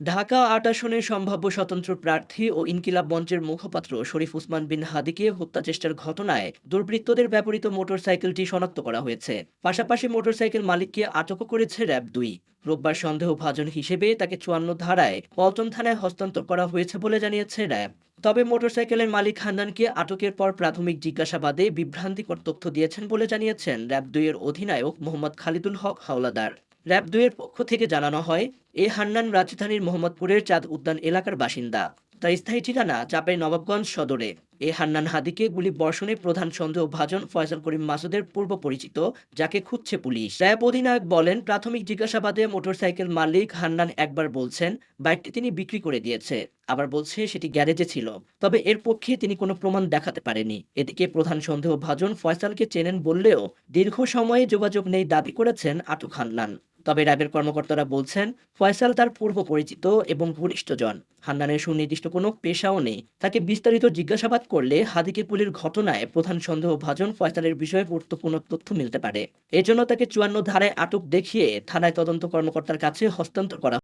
ঢাকা আট আসনের সম্ভাব্য স্বতন্ত্র প্রার্থী ও ইনকিলাব মঞ্চের মুখপাত্র শরীফ উসমান বিন হাদিকে হত্যাচেষ্টার ঘটনায় দুর্বৃত্তদের ব্যবহৃত মোটরসাইকেলটি শনাক্ত করা হয়েছে। পাশাপাশি মোটরসাইকেল মালিককে আটকও করেছে র্যাব দুই। রোববার সন্দেহভাজন হিসেবে তাকে চুয়ান্ন ধারায় পল্টন থানায় হস্তান্তর করা হয়েছে বলে জানিয়েছে র্যাব। তবে মোটরসাইকেলের মালিক হান্নানকে আটকের পর প্রাথমিক জিজ্ঞাসাবাদে বিভ্রান্তিকর তথ্য দিয়েছেন বলে জানিয়েছেন র্যাব দুইয়ের অধিনায়ক মোহাম্মদ খালিদুল হক হাওলাদার। র্যাব দুয়ের পক্ষ থেকে জানানো হয়, এ হান্নান রাজধানীর মোহাম্মদপুরের চাঁদ উদ্যান এলাকার বাসিন্দা। তার স্থায়ী ঠিকানা চাপের নবাবগঞ্জ সদরে। এ হান্নান হাদিকে গুলি বর্ষণে প্রধান সন্দেহভাজন ফয়সাল করিম মাসুদের পূর্ব পরিচিত, যাকে খুঁজছে পুলিশ। র্যাব অধিনায়ক বলেন, প্রাথমিক জিজ্ঞাসাবাদে মোটরসাইকেল মালিক হান্নান একবার বলছেন, বাইকটি তিনি বিক্রি করে দিয়েছে। আবার বলছে, সেটি গ্যারেজে ছিল। তবে এর পক্ষে তিনি কোনো প্রমাণ দেখাতে পারেনি। এদিকে প্রধান সন্দেহভাজন ফয়সালকে চেনেন বললেও, দীর্ঘ সময়ে যোগাযোগ নেই দাবি করেছেন আটক হান্নান। তবে র্যাবের কর্মকর্তারা বলছেন, ফয়সাল তার পূর্ব পরিচিত এবং ঘনিষ্ঠজন হান্নানের সুনির্দিষ্ট কোনো পেশাও নেই। তাকে বিস্তারিত জিজ্ঞাসাবাদ করলে হাদিকে পুলির ঘটনায় প্রধান সন্দেহ ভাজন ফয়সালের বিষয়ে গুরুত্বপূর্ণ তথ্য মিলতে পারে। এজন্য তাকে চুয়ান্ন ধারায় আটক দেখিয়ে থানায় তদন্ত কর্মকর্তার কাছে হস্তান্তর করা